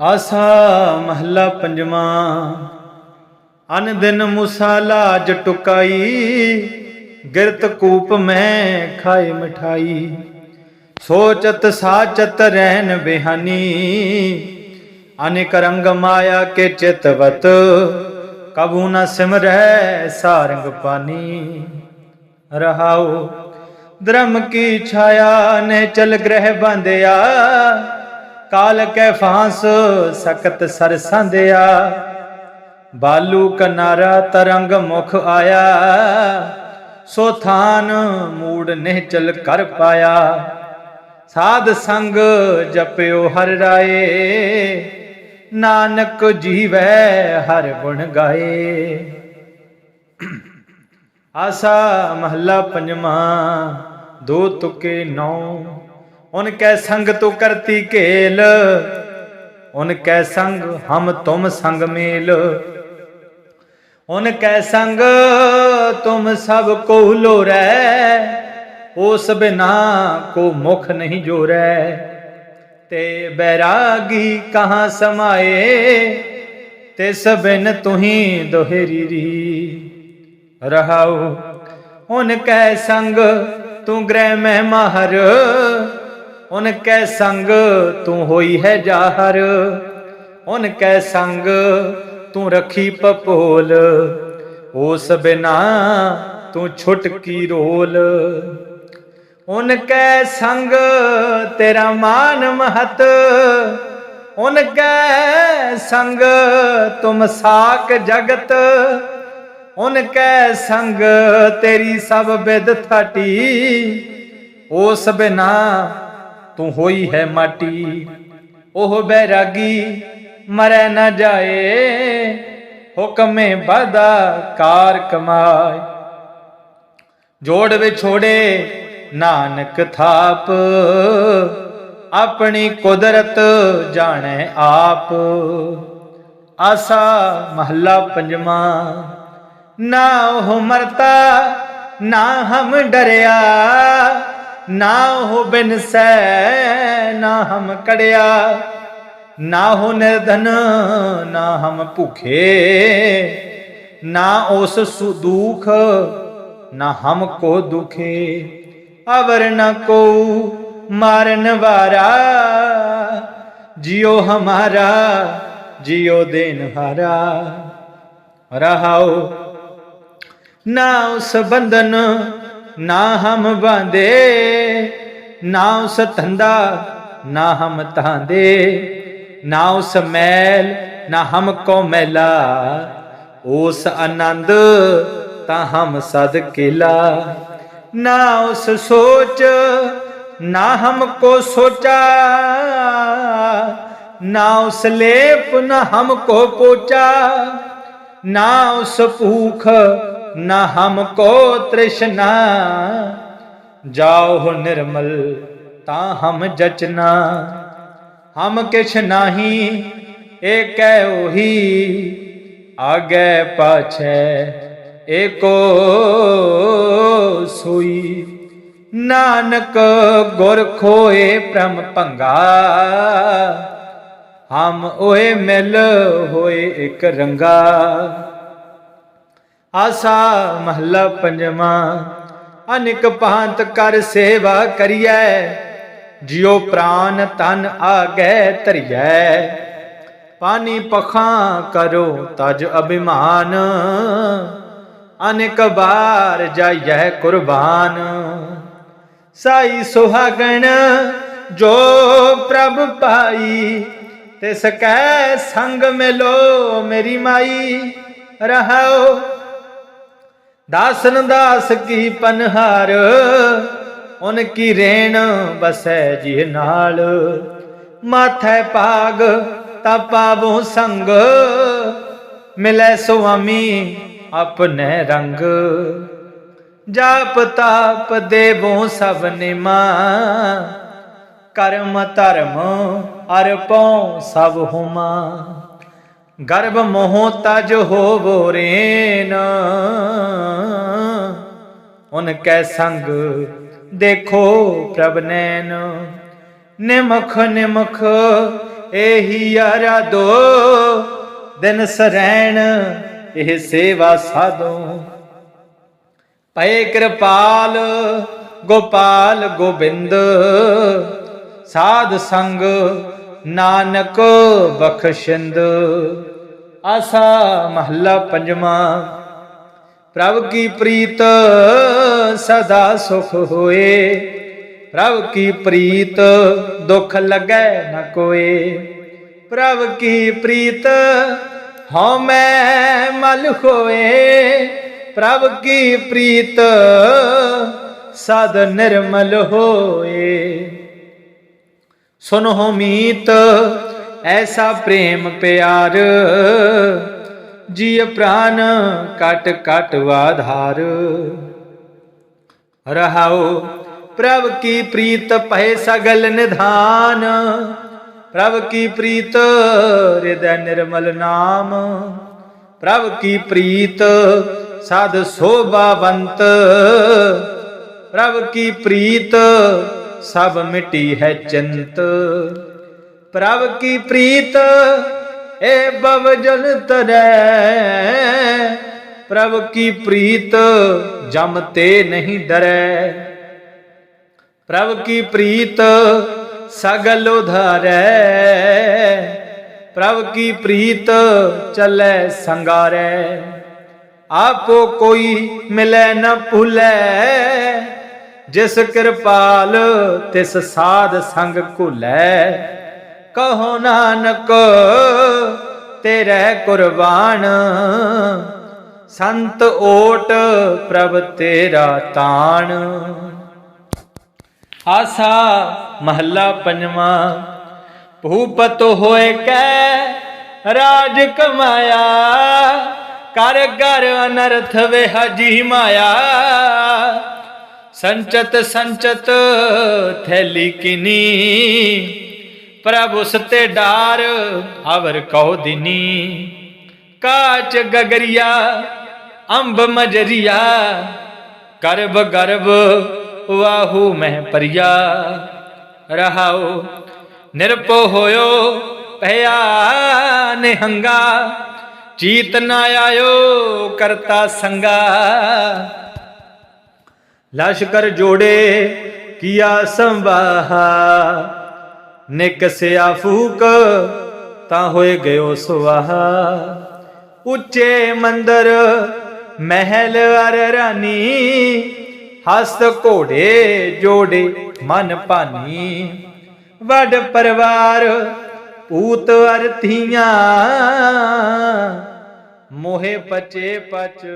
ਆਸਾ ਮਹੱਲਾ ਪੰਜਵਾਂ। ਅਨ ਦਿਨ ਮੁਸਾ ਲਾਜ ਟੁਕਾਈ, ਗਿਰਤ ਕੂਪ ਮੈਂ ਖਾਏ ਮਠਾਈ। ਸੋਚਤ ਸਾਚਤ ਰਹਿਨ ਬਿਹਾਨੀ, ਅਨੇਕ ਰੰਗ ਮਾਇਆ ਕੇ ਚਿਤਵਤ ਕਬੂ ਨ ਸਿਮਰੈ ਸਾਰੰਗ ਪਾਨੀ। ਰਹਾਉ ਧਰਮ ਕੀ ਛਾਇਆ ਨੇ ਚਲ ਗ੍ਰਹਿ ਬੰਦਿਆ ਕਾਲ ਕੈ ਫਾਂਸ, ਸਕਤ ਸਰ ਬਾਲੂ ਕਨਾਰਾ ਤਰੰਗ ਮੁਖ ਆਇਆ। ਸੋ ਥਾਨ ਮੂੜ ਨਿਹਚਲ ਕਰ ਪਾਇਆ। ਸਾਧ ਸੰਗ ਜਪਿਓ ਹਰ ਰਾਏ। ਨਾਨਕ ਜੀਵੈ ਹਰ ਗੁਣ ਗਾਏ। ਆਸਾ ਮਹੱਲਾ ਪੰਜਵਾਂ, ਦੋ ਤੁਕੇ ਨੌ। ਉਨ ਕੈ ਸੰਗ ਤੋ ਕਰਤੀ ਘੇਲ ਉਨ ਕੈ ਸੰਗ ਹਮ ਤੁਮ ਸੰਗ ਮੇਲ ਉਨ ਕੈ ਸੰਗ ਤੁਮ ਸਭ ਕੋ ਲੋਰੈ ਉਸ ਬਿਨਾ ਕੋ ਮੁਖ ਨਹੀਂ ਜੋਰੈ ਤੇ ਬੈਰਾਗੀ ਕਹਾਂ ਸਮਾਏ ਤਿਸ ਬਿਨ ਤੁਹੀ ਦੋਹਰੀ ਰੀ ਰਹਾਉ ਉਨ ਕੈ ਸੰਗ ਤੂੰ ਗ੍ਰਹਿ ਮਹਿ ਮਾਹਰ ਉਨ ਕੈ ਸੰਗ ਤੂੰ ਹੋਈ ਹੈ ਜਾਹਰ, ਉਨ ਕੈ ਸੰਗ ਤੂੰ ਰਖੀ ਪਪੋਲ ਉਸ ਬਿਨਾ ਤੂੰ ਛੁਟਕੀ ਰੋਲ। ਉਨ ਕੈ ਸੰਗ ਤੇਰਾ ਮਾਨ ਮਹਤ, ਉਨ ਕੈ ਸੰਗ ਤੁਮ ਸਾਕ ਜਗਤ, ਉਨ ਕੈ ਸੰਗ ਤੇਰੀ ਸਭ ਬਿਦ ਥਾਟੀ ਉਸ ਬਿਨਾ ਤੂੰ ਹੋਈ ਹੈ ਮਾਟੀ, ਉਹ ਬੈਰਾਗੀ, ਮਰੈ ਨਾ ਜਾਏ। ਹੁਕਮੇ ਬਾਦਾ ਕਾਰ ਕਮਾਏ। ਜੋੜ ਵਿਛੋੜੇ ਨਾਨਕ ਥਾਪ, ਆਪਣੀ ਕੁਦਰਤ ਜਾਣੈ ਆਪ। ਆਸਾ ਮਹੱਲਾ ਪੰਜਵਾਂ, ਨਾ ਉਹ ਮਰਤਾ, ਨਾ ਹਮ ਡਰਿਆ। ਨਾ ਉਹ ਬਿਨਸੈ ਨਾ ਹਮ ਕੜਿਆ, ਨਾ ਹੋ ਨਿਰਧਨ, ਨਾ ਹਮ ਭੁਖੇ, ਨਾ ਉਸ ਸੁ ਦੁਖ ਨਾ ਹਮ ਕੋ ਦੁਖੇ। ਅਵਰ ਨ ਕੋ ਮਾਰਨ ਵਾਰਾ, ਜਿਉ ਹਮਾਰਾ, ਜਿਉ ਦੇਨ ਹਾਰਾ। ਰਹਾਉ ਨਾ ਉਸ ਬੰਧਨ ਨਾ ਹਮ ਬਾਂਦੇ, ਨਾ ਉਸ ਧੰਦਾ, ਨਾ ਹਮ ਤਾਂਦੇ ਨਾ ਉਸ ਮੈਲ, ਨਾ ਹਮ ਕੋ ਮੈਲਾ। ਉਸ ਆਨੰਦ ਤਾਂ ਹਮ ਸਦ ਕੇਲਾ। ਨਾ ਉਸ ਸੋਚ, ਨਾ ਹਮ ਕੋ ਸੋਚਾ। ਨਾ ਉਸ ਲੇਪ, ਨਾ ਹਮ ਕੋ ਪੋਚਾ। ਨਾ ਉਸ ਭੂਖ ਨਾ ਹਮ ਕੋ ਤ੍ਰਿਸ਼ਨਾ। ਜਾਓ ਨਿਰਮਲ, ਤਾਂ ਹਮ ਜਚਨਾ। ਹਮ ਕਿਛ ਨਾਹੀ, ਏ ਕਹਿ ਉਹੀ। ਆਗੇ ਪਾਛੈ ਨਾਨਕ ਗੁਰ ਖੋਏ ਪ੍ਰਮ ਭੰਗਾ ਹਮ ਓਏ ਮਿਲ ਹੋਏ ਇੱਕ ਰੰਗਾ। ਆਸਾ ਮਹੱਲਾ ਪੰਜਵਾਂ, ਅਨਿਕ ਭਾਂਤ ਕਰ ਸੇਵਾ ਕਰੀਐ, ਜਿਉ ਪ੍ਰਾਨ ਤਨ ਆਗੈ ਧਰਿਐ। ਪਾਣੀ ਪਖਾਂ ਕਰੋ ਤਜ ਅਭਿਮਾਨ, ਅਨੇਕ ਬਾਰ ਜਾਈਐ ਕੁਰਬਾਨ। ਸਾਈ ਸੁਹਾਗਣ ਜੋ ਪ੍ਰਭ ਪਾਈ, ਤਿਸ ਕੈ ਸੰਗ ਮਿਲੋ ਮੇਰੀ ਮਾਈ ਰਹਾਓ ਦਾਸਨ ਦਾਸ ਕੀ ਪਨਹਾਰ, ਉਨ ਕੀ ਰੇਣ ਬਸੈ ਜੀ ਨਾਲ। ਮਾਥੈ ਭਾਗ ਤਾ ਪਾਵੋ ਸੰਗ, ਮਿਲੈ ਸੁਆਮੀ ਆਪਣੇ ਰੰਗ। ਜਾਪ ਤਾਪ ਦੇਵੋ ਸਭ ਨਿਮਾ, ਕਰਮ ਧਰਮ ਅਰਪਉ ਸਭ ਹੁਮਾ। ਗਰਭ ਮੋਹ ਤਜ ਹੋਵੋ ਰੇਨ। ਉਨ ਕੈ ਸੰਗ ਦੇਖੋ ਪ੍ਰਭ ਨੈਣ। ਨਿਮਖ ਨਿਮਖ ਇਹੀ ਦੋ ਦਿਨ ਸਰੈਣ ਇਹ ਸੇਵਾ ਸਾਧੋ। ਪਏ ਕਿਰਪਾਲ ਗੋਪਾਲ ਗੋਬਿੰਦ, ਸਾਧ ਸੰਗ ਨਾਨਕ ਬਖਸ਼ਿੰਦ। ਆਸਾ ਮਹੱਲਾ ਪੰਜਵਾਂ। ਪ੍ਰਭ ਕੀ ਪ੍ਰੀਤ ਸਦਾ ਸੁਖ ਹੋਏ। ਪ੍ਰਭ ਕੀ ਪ੍ਰੀਤ ਦੁਖ ਲੱਗੈ ਨ ਕੋਏ। ਪ੍ਰਭ ਕੀ ਪ੍ਰੀਤ ਹਉ ਮੈਂ ਮਲ ਹੋਏ। ਪ੍ਰਭ ਕੀ ਪ੍ਰੀਤ ਸਦ ਨਿਰਮਲ ਹੋਏ। ਸੁਨੋ ਮੀਤ ਐਸਾ ਪ੍ਰੇਮ ਪਿਆਰ, ਜੀਅ ਪ੍ਰਾਨ ਕਟ ਕਟ ਵਾਧਾਰ। ਰਹਾਓ ਪ੍ਰਭ ਕੀ ਪ੍ਰੀਤ ਪਹਿ ਸਗਲ ਨਿਧਾਨ, ਪ੍ਰਭ ਕੀ ਪ੍ਰੀਤ ਹਿਰਦੈ ਨਿਰਮਲ ਨਾਮ। ਪ੍ਰਭ ਕੀ ਪ੍ਰੀਤ ਸਾਧ ਸੋਭਾਵੰਤ, ਪ੍ਰਭ ਕੀ ਪ੍ਰੀਤ ਸਭ ਮਿਟੀ ਹੈ ਚਿੰਤ। ਪ੍ਰਭ ਕੀ ਪ੍ਰੀਤ, ਏ ਬਵ ਜਲ ਤਰੈ। ਪ੍ਰਭ ਕੀ ਪ੍ਰੀਤ, ਜਮ ਤੇ ਨਹੀਂ ਡਰੈ। ਪ੍ਰਭ ਕੀ ਪ੍ਰੀਤ, ਸਗਲ ਉਧਾਰੈ। ਪ੍ਰਭ ਕੀ ਪ੍ਰੀਤ, ਚੱਲੈ ਸੰਗਾਰੈ। ਆਪੋ ਕੋਈ ਮਿਲੈ ਨ ਭੁਲੈ। ਜਿਸ ਕਿਰਪਾਲ, ਤਿਸ ਸਾਧ ਸੰਗ ਘੁਲੈ। ਕਹੋ ਨਾਨਕ, ਤੇਰੇ ਕੁਰਬਾਨ। ਸੰਤ ਓਟ ਪ੍ਰਭ ਤੇਰਾ ਤਾਣ। ਆਸਾ ਮਹੱਲਾ ਪੰਜਵਾਂ, ਭੂਪਤ ਹੋਏ ਕੈ ਰਾਜ ਕਮਾਇਆ, ਕਰ ਕਰ ਅਨਰਥ ਵੇ ਹਜੀ ਮਾਇਆ। ਸੰਚਤ ਸੰਚਤ ਥੈਲੀ ਕਿਨੀ ਪ੍ਰਭ ਉਸ ਤੇ ਡਾਰ ਅਵਰ ਕਹੋ ਦਿਨੀ। ਕਾਚ ਗਗਰੀਆ, ਅੰਬ ਮਜਰੀਆ, ਕਰਬ ਗਰਬ, ਵਾਹੂ ਮਹਿ ਪਰਿਆ। ਰਹਾਓ ਨਿਰਪੋ ਹੋਇਓ ਭਇਆ ਨਿਹੰਗਾ ਚੀਤ ਨਾ ਆਇਓ ਕਰਤਾ ਸੰਗਾ। ਲਸ਼ਕਰ ਜੋੜੇ ਕੀਆ ਸੰਵਾਹਾ। ਨਿਕਸਿਆ ਫੂਕ, ਤਾਂ ਹੋਏ ਗਇਓ ਸੁਆਹਾ। ਉੱਚੇ ਮੰਦਰ, ਮਹਿਲ ਅਰ ਰਾਨੀ ਹਸਤ ਘੋੜੇ ਜੋੜੇ ਮਨ ਭਾਨੀ। ਵੱਡ ਪਰਿਵਾਰ, ਪੂਤ ਅਰਥੀਆਂ ਮੋਹੇ ਪਚੇ ਪਚ